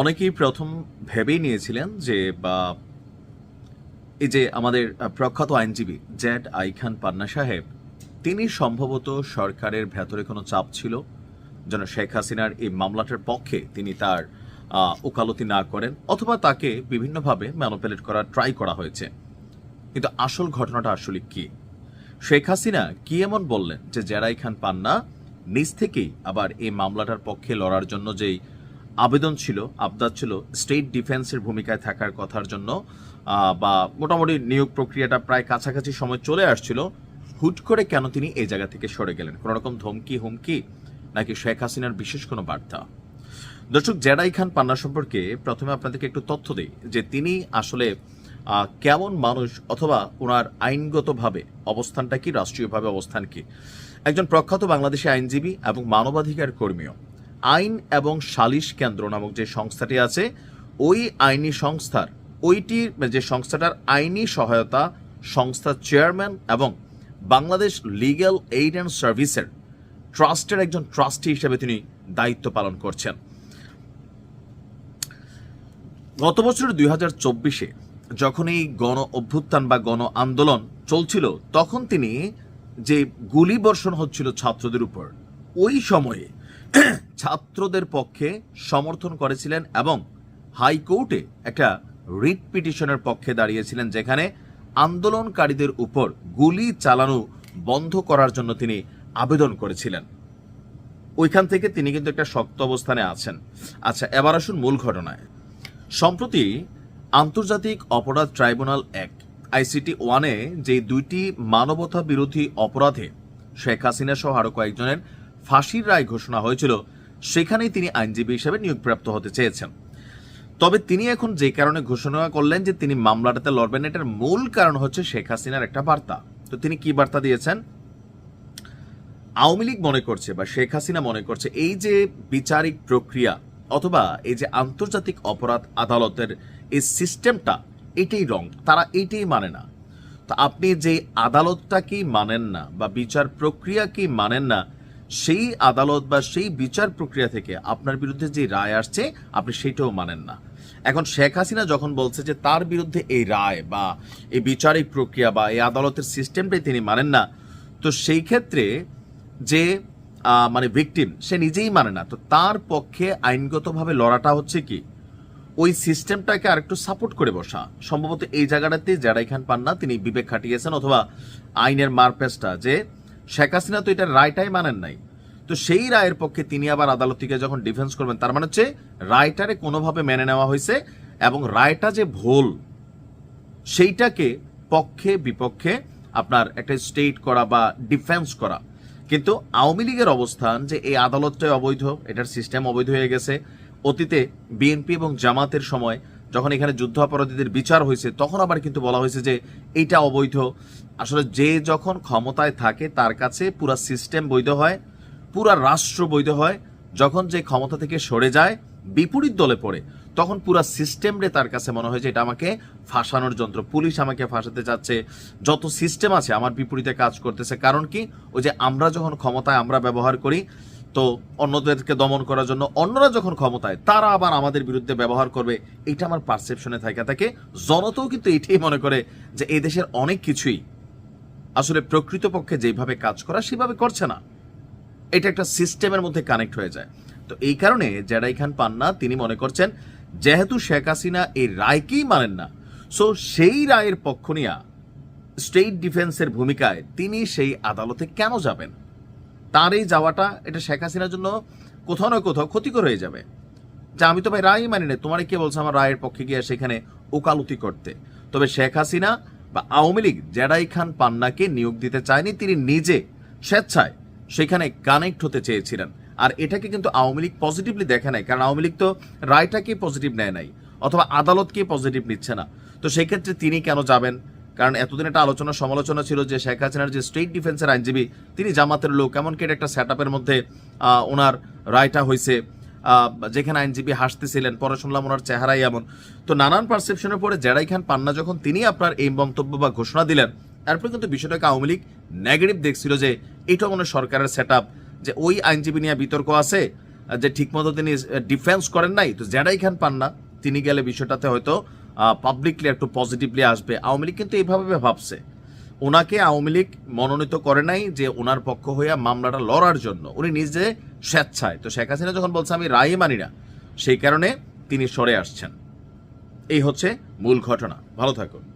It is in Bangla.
অনেকেই প্রথম ভেবেই নিয়েছিলেন যে, বা এই যে আমাদের প্রখ্যাত আইনজীবী জ্যাড আই খান পান্না সাহেব, তিনি সম্ভবত সরকারের ভেতরে কোনো চাপ ছিল, যেন শেখ হাসিনার এই মামলাটার পক্ষে তিনি তার ওকালতি না করেন, অথবা তাকে বিভিন্নভাবে ম্যানোপেলেট করার ট্রাই করা হয়েছে। কিন্তু আসল ঘটনাটা আসলে কি? শেখ হাসিনা কি এমন বললেন যে জেরাই খান পান্না নিজ থেকেই আবার এই মামলাটার পক্ষে লড়ার জন্য যেই আবেদন ছিল, আবদার ছিল স্টেট ডিফেন্সের ভূমিকায় থাকার কথার জন্য বা মোটামুটি নিয়োগ প্রক্রিয়াটা প্রায় কাছাকাছি সময় চলে আসছিল। হুট করে কেন তিনি এই জায়গা থেকে সরে গেলেন? কোনো রকম ধমকি, হুমকি? নাকি শেখ হাসিনার বিশেষ কোনো বার্তা? দর্শক, জেডাই খান পান্না সম্পর্কে প্রথমে আপনাদেরকে একটু তথ্য দিই, যে তিনি আসলে কেমন মানুষ অথবা ওনার আইনগতভাবে অবস্থানটা কি, রাষ্ট্রীয়ভাবে অবস্থান কি? একজন প্রখ্যাত বাংলাদেশি আইনজীবী এবং মানবাধিকার কর্মীও। আইন এবং সালিশ কেন্দ্র নামক যে সংস্থাটি আছে, ওই আইনি সংস্থার ওইটির যে সংস্থাটার আইনি সহায়তা সংস্থার চেয়ারম্যান এবং বাংলাদেশ লিগ্যাল এইড অ্যান্ড সার্ভিসের ট্রাস্টের একজন ট্রাস্টি হিসেবে তিনি দায়িত্ব পালন করছেন। গত বছর দুই হাজার চব্বিশে যখন এই গণ অভ্যুত্থান বা গণ আন্দোলন চলছিল, তখন তিনি যে গুলি বর্ষণ হচ্ছিল ছাত্রদের উপর, ওই সময়ে ছাত্রদের পক্ষে সমর্থন করেছিলেন এবং হাইকোর্টে একটা রিট পিটিশনের পক্ষে দাঁড়িয়েছিলেন, যেখানে আন্দোলনকারীদের উপর গুলি চালানো বন্ধ করার জন্য তিনি আবেদন করেছিলেন। ওইখান থেকে তিনি কিন্তু একটা শক্ত অবস্থানে আছেন। আচ্ছা এবার আসুন মূল ঘটনায়। সম্প্রতি আন্তর্জাতিক অপরাধ ট্রাইব্যুনাল এক, আইসিটি ওয়ানে যে দুইটি মানবতা বিরোধী অপরাধে শেখ হাসিনা সহ আরও কয়েকজনের ফাঁসির রায় ঘোষণা হয়েছিল, সেখানেই তিনি আইনজীবী হিসেবে নিয়োগপ্রাপ্ত হতে চেয়েছেন। তবে তিনি এখন যে কারণে ঘোষণা করলেন যে তিনি মামলাটাতে লড়বেন, এটার মূল কারণ হচ্ছে শেখ হাসিনার একটা বার্তা। তো তিনি কি বার্তা দিয়েছেন? আওয়ামী লীগ মনে করছে বা শেখ হাসিনা মনে করছে, এই যে বিচারিক প্রক্রিয়া অথবা এই যে আন্তর্জাতিক অপরাধ আদালতের এই সিস্টেমটা, এটাই রং, তারা এইটাই মানে না। তো আপনি যে আদালতটা কি মানেন না বা বিচার প্রক্রিয়া কি মানেন না সেই আদালত বা সেই বিচার প্রক্রিয়া থেকে আপনার বিরুদ্ধে যে রায় আসছে, আপনি সেইটাও মানেন না। এখন শেখ হাসিনা যখন বলছে যে তার বিরুদ্ধে এই রায় বা এই বিচারিক প্রক্রিয়া বা এই আদালতের সিস্টেমটাই তিনি মানেন না, তো সেই ক্ষেত্রে যে মানে ভিকটিম সে নিজেই মানে না। তো তার পক্ষে আইনগতভাবে লড়াটা হচ্ছে কি, ওই সিস্টেমটাকে আরেকটু সাপোর্ট করে বসা। সম্ভবত এই জায়গাটাতে জারাই খান পান্না, তিনি বিবেক খাটিয়েছেন অথবা আইনের মারপেসটা যে শেখ হাসিনা তো এটার রায়টাই মানেন নাই। তো সেই রায়ের পক্ষে তিনি আবার আদালত থেকে যখন ডিফেন্স করবেন, তার মানে হচ্ছে রায়টারে কোনোভাবে মেনে নেওয়া হয়েছে এবং রায়টা যে ভুল, সেইটাকে পক্ষে বিপক্ষে আপনার একটা স্টেট করা বা ডিফেন্স করা। কিন্তু আওয়ামী লীগের অবস্থান যে এই আদালতটাই অবৈধ, এটার সিস্টেম অবৈধ হয়ে গেছে। অতীতে বিএনপি এবং জামাতের সময় যখন এখানে যুদ্ধ অপরাধীদের বিচার হয়েছে, তখন আবার কিন্তু বলা হয়েছে যে এইটা অবৈধ। আসলে যে যখন ক্ষমতায় থাকে, তার কাছে পুরা সিস্টেম বৈধ হয়, পুরা রাষ্ট্র বৈধ হয়। যখন যে ক্ষমতা থেকে সরে যায়, বিপরীত দলে পড়ে, তখন পুরা সিস্টেম রে তার কাছে মনে হয় যে এটা আমাকে ফাঁসানোর যন্ত্র। পুলিশ আমাকে ফাঁসাতে চাচ্ছে। যত সিস্টেম আছে, আমার বিপরীতে কাজ করতেছে। কারণ কি? ওই যে আমরা যখন ক্ষমতায় আমরা ব্যবহার করি তো অন্যদেরকে দমন করার জন্য অন্যরা যখন ক্ষমতায়, তারা আবার আমাদের বিরুদ্ধে ব্যবহার করবে। এটা আমার পারসেপশনে থাকে থাকে। জনতাও কিন্তু এটাই মনে করে যে এই দেশের অনেক কিছুই আসলে প্রকৃতপক্ষে যেভাবে কাজ করা, সেভাবে করছে না। এটা একটা সিস্টেমের মধ্যে কানেক্ট হয়ে যায়। তো এই কারণে জেডাই খান পান্না, তিনি মনে করছেন, যেহেতু শেখ হাসিনা এই রায়কেই মানেন না সো সেই রায়ের পক্ষ নিয়ে স্টেট ডিফেন্সের ভূমিকায় তিনি সেই আদালতে কেন যাবেন? তার এই যাওয়াটা এটা শেখ হাসিনার জন্য কোথাও না কোথাও ক্ষতিকর হয়ে যাবে। যা আমি তো ভাই রায়ই মানি না। তোমার কে বলছে আমার রায়ের পক্ষে গিয়ে সেখানে ওকালতি করতে? তবে শেখ হাসিনা বা আওয়ামী লীগ, জেডাই খান পান্নাকে নিয়োগ দিতে চায়নি, তিনি নিজে স্বেচ্ছায় সেখানে কানেক্ট হতে চেয়েছিলেন। আর এটাকে কিন্তু আওয়ামী লীগ পজিটিভলি দেখে নাই। কারণ আওয়ামী লীগ তো রায়টাকে পজিটিভ নেয় নাই, অথবা আদালতকে পজিটিভ নিচ্ছে না। তো সেক্ষেত্রে তিনি কেন যাবেন? কারণ এতদিন একটা আলোচনা সমালোচনা ছিল যে শেখ হাসিনার যে স্টেট ডিফেন্সের আইনজীবী, তিনি জামাতের লোক, এমনকি এটা একটা সেট মধ্যে ওনার রায়টা হয়েছে যেখানে আইনজীবী হাসতেছিলেন, পরে শুনলাম ওনার চেহারাই এমন। তো নানান পারসেপশনের পরে জেরাই খান, পান্না যখন তিনি আপনার এই মন্তব্য বা ঘোষণা দিলেন, এরপর কিন্তু বিষয়টাকে আওয়ামী লীগ নেগেটিভ দেখছিল যে এটা মনে সরকারের সেট যে ওই আইনজীবী নিয়ে বিতর্ক আছে, যে ঠিকমতো তিনি ডিফেন্স করেন নাই। তো জেডাই খান পান না তিনি গেলে বিষয়টাতে হয়তো পাবলিকলি একটু পজিটিভলি আসবে। আওয়ামী লীগ কিন্তু এইভাবে ভাবছে। ওনাকে আওয়ামী লীগ মনোনীত করে নাই যে ওনার পক্ষ হইয়া মামলাটা লড়ার জন্য। উনি নিজে স্বেচ্ছায়। তো শেখ হাসিনা যখন বলছে, আমি রায় মানি না, সেই কারণে তিনি সরে আসছেন। এই হচ্ছে মূল ঘটনা। ভালো থাকুন।